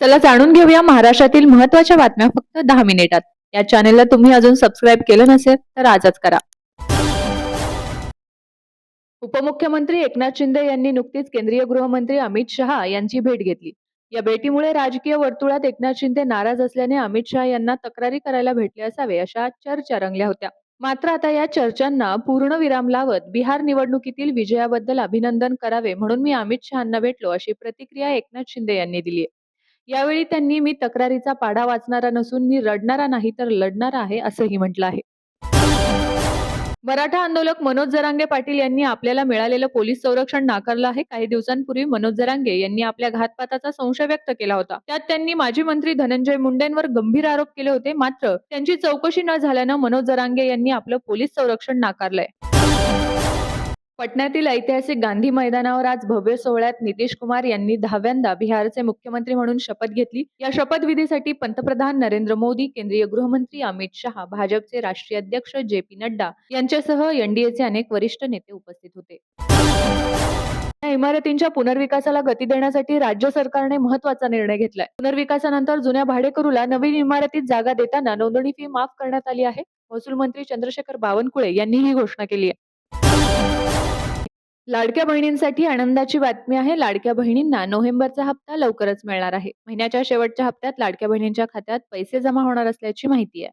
चला जाणून घेऊया महाराष्ट्रातील महत्त्वाच्या बातम्या फक्त दहा मिनिटात. या चॅनेलला तुम्ही अजून सबस्क्राईब केलं नसेल तर आजच करा. उपमुख्यमंत्री एकनाथ शिंदे यांनी नुकतीच केंद्रीय गृहमंत्री अमित शहा यांची भेट घेतली. या भेटीमुळे राजकीय वर्तुळात एकनाथ शिंदे नाराज असल्याने अमित शहा यांना तक्रारी करायला भेटले असावे अशा चर्चा रंगल्या होत्या. मात्र आता या चर्चांना पूर्ण विराम लावत बिहार निवडणुकीतील विजयाबद्दल अभिनंदन करावे म्हणून मी अमित शहांना भेटलो अशी प्रतिक्रिया एकनाथ शिंदे यांनी दिली आहे यावेळी त्यांनी मी तक्रारीचा पाढा वाचणारा नसून मी रडणारा नाही तर लढणारा आहे असंही म्हटलं आहे. मराठा आंदोलक मनोज जरांगे पाटील यांनी आपल्याला मिळालेलं पोलीस संरक्षण नाकारलं आहे. काही दिवसांपूर्वी मनोज जरांगे यांनी आपल्या घातपाताचा संशय व्यक्त केला होता. त्यात त्यांनी माजी मंत्री धनंजय मुंडेंवर गंभीर आरोप केले होते. मात्र त्यांची चौकशी न झाल्यानं मनोज जरांगे यांनी आपलं पोलीस संरक्षण नाकारलंय. पटण्यातील ऐतिहासिक गांधी मैदानावर आज भव्य सोहळ्यात नितीश कुमार यांनी दहाव्यांदा बिहारचे मुख्यमंत्री म्हणून शपथ घेतली. या शपथविधीसाठी पंतप्रधान नरेंद्र मोदी केंद्रीय गृहमंत्री अमित शहा भाजपचे राष्ट्रीय अध्यक्ष जे पी नड्डा यांच्यासह एनडीएचे अनेक वरिष्ठ नेते उपस्थित होते. या इमारतींच्या पुनर्विकासाला गती देण्यासाठी राज्य सरकारने महत्त्वाचा निर्णय घेतलाय. पुनर्विकासानंतर जुन्या भाडेकरूला नवीन इमारतीत जागा देताना नोंदणी फी माफ करण्यात आली आहे. महसूल मंत्री चंद्रशेखर बावनकुळे यांनी ही घोषणा केली आहे. लाडक्या बहिणींसाठी आनंदाची बातमी आहे. लाडक्या बहिणींना नोव्हेंबरचा हप्ता लवकरच मिळणार आहे. महिन्याच्या शेवटच्या हप्त्यात लाडक्या बहिणींच्या खात्यात पैसे जमा होणार असल्याची माहिती आहे.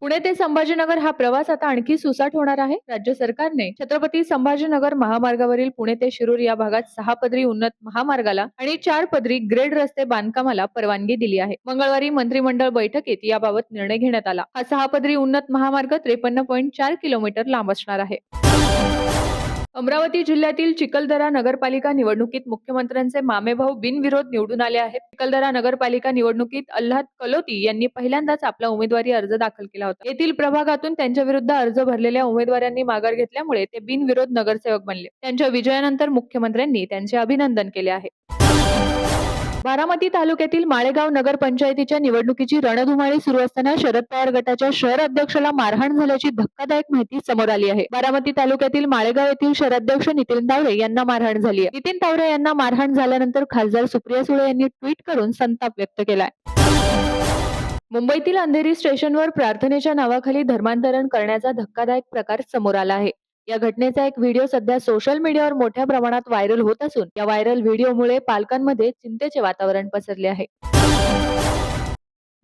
पुणे ते संभाजीनगर हा प्रवास आता आणखी सुसाट होणार आहे. राज्य सरकारने छत्रपती संभाजीनगर महामार्गावरील पुणे ते शिरूर या भागात सहा पदरी उन्नत महामार्गाला आणि चार पदरी ग्रेड रस्ते बांधकामाला परवानगी दिली आहे. मंगळवारी मंत्रिमंडळ बैठकीत याबाबत निर्णय घेण्यात आला. हा सहा पदरी उन्नत महामार्ग त्रेपन्न पॉईंट चार किलोमीटर लांब असणार आहे. अमरावती जिल्ह्यातील चिखलदरा नगरपालिका निवडणुकीत मुख्यमंत्र्यांचे मामेभाऊ बिनविरोध निवडून आले आहेत. चिखलदरा नगरपालिका निवडणुकीत अल्हाद कलोती यांनी पहिल्यांदाच आपला उमेदवारी अर्ज दाखल केला होता. येथील प्रभागातून त्यांच्या विरुद्ध अर्ज भरलेल्या उमेदवारांनी माघार घेतल्यामुळे ते बिनविरोध नगरसेवक बनले. त्यांच्या विजयानंतर मुख्यमंत्र्यांनी त्यांचे अभिनंदन केले आहे. बारामती तालुक्यातील माळेगाव नगर पंचायतीच्या निवडणुकीची रणधुमाळी सुरू असताना शरद पवार गटाच्या शहर अध्यक्षाला मारहाण झाल्याची धक्कादायक माहिती समोर आली आहे. बारामती तालुक्यातील माळेगाव येथील शहराध्यक्ष नितीन तावरे यांना मारहाण झाली आहे. नितीन तावरे यांना मारहाण झाल्यानंतर खासदार सुप्रिया सुळे यांनी ट्विट करून संताप व्यक्त केलाय. मुंबईतील अंधेरी स्टेशनवर प्रार्थनेच्या नावाखाली धर्मांतरण करण्याचा धक्कादायक प्रकार समोर आला आहे. या घटनेचा एक व्हिडिओ सध्या सोशल मीडियावर मोठ्या प्रमाणात व्हायरल होत असून या व्हायरल व्हिडिओमुळे पालकांमध्ये चिंतेचे वातावरण पसरले आहे.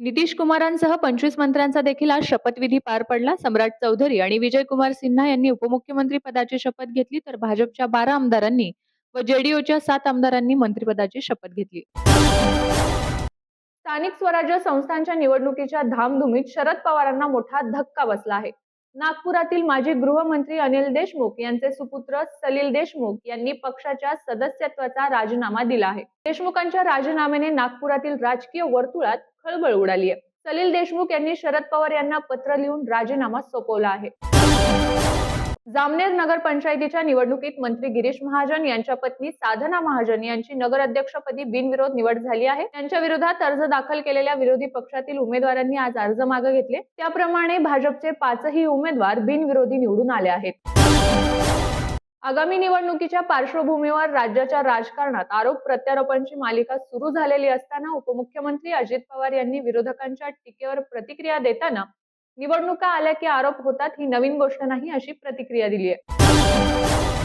नितीश कुमारांसह पंचवीस मंत्र्यांचा देखील आज शपथविधी पार पडला. सम्राट चौधरी आणि विजय कुमार सिन्हा यांनी उपमुख्यमंत्री पदाची शपथ घेतली तर भाजपच्या बारा आमदारांनी व जेडीयूच्या सात आमदारांनी मंत्रिपदाची शपथ घेतली. स्थानिक स्वराज्य संस्थांच्या निवडणुकीच्या धामधुमीत शरद पवारांना मोठा धक्का बसला आहे. नागपुरातील माजी गृहमंत्री अनिल देशमुख यांचे सुपुत्र सलील देशमुख यांनी पक्षाच्या सदस्यत्वाचा राजीनामा दिला आहे. देशमुखांच्या राजीनाम्याने नागपुरातील राजकीय वर्तुळात खळबळ उडाली आहे. सलील देशमुख यांनी शरद पवार यांना पत्र लिहून राजीनामा सोपवला आहे. जामनेर नगर पंचायतीच्या निवडणुकीत मंत्री गिरीश महाजन यांच्या पत्नी साधना महाजन यांची नगर अध्यक्षपदी बिनविरोध निवड झाली आहे. त्यांच्या विरोधात अर्ज दाखल केलेल्या विरोधी पक्षातील उमेदवारांनी आज अर्ज मागे घेतले. त्याप्रमाणे भाजपचे पाचही उमेदवार बिनविरोधी निवडून आले आहेत. आगामी निवडणुकीच्या पार्श्वभूमीवर राज्याच्या राजकारणात आरोप प्रत्यारोपांची मालिका सुरू झालेली असताना उपमुख्यमंत्री अजित पवार यांनी विरोधकांच्या टीकेवर प्रतिक्रिया देताना निवडणुका आल्या की आरोप होतात ही नवीन गोष्ट नाही अशी प्रतिक्रिया दिली आहे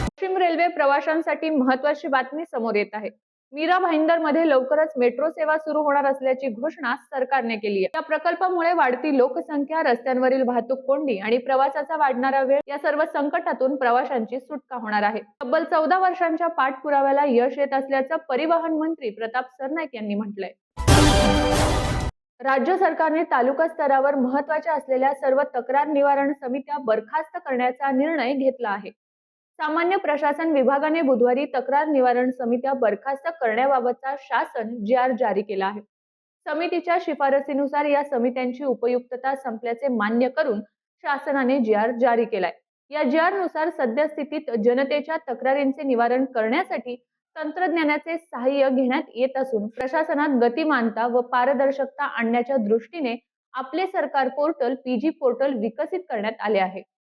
पश्चिम रेल्वे प्रवाशांसाठी महत्वाची बातमी समोर येत आहे. मीरा भाईंदरमध्ये लवकरच मेट्रो सेवा सुरू होणार असल्याची घोषणा सरकारने केली आहे. या प्रकल्पामुळे वाढती लोकसंख्या रस्त्यांवरील वाहतूक कोंडी आणि प्रवासाचा वाढणारा वेळ या सर्व संकटातून प्रवाशांची सुटका होणार आहे. तब्बल चौदा वर्षांच्या पाठपुराव्याला यश येत असल्याचं परिवहन मंत्री प्रताप सरनाईक यांनी म्हटलंय. राज्य सरकारने तालुका स्तरावर महत्त्वाच्या असलेल्या सर्व तक्रार निवारण समित्या बरखास्त करण्याचा निर्णय घेतला आहे. सामान्य प्रशासन विभागाने बुधवारी तक्रार निवारण समित्या बरखास्त करण्याबाबतचा शासन जी आर जारी केला आहे. समितीच्या शिफारसीनुसार या समित्यांची उपयुक्तता संपल्याचे मान्य करून शासनाने जी आर जारी केलाय. या जी आरनुसार सद्यस्थितीत जनतेच्या तक्रारींचे निवारण करण्यासाठी तंत्रज्ञानाचे सहाय्य घेण्यात येत असून प्रशासनात गतिमानता व पारदर्शकता आणण्याच्या दृष्टीने आपले सरकार पोर्टल पीजी पोर्टल विकसित करण्यात आले आहे.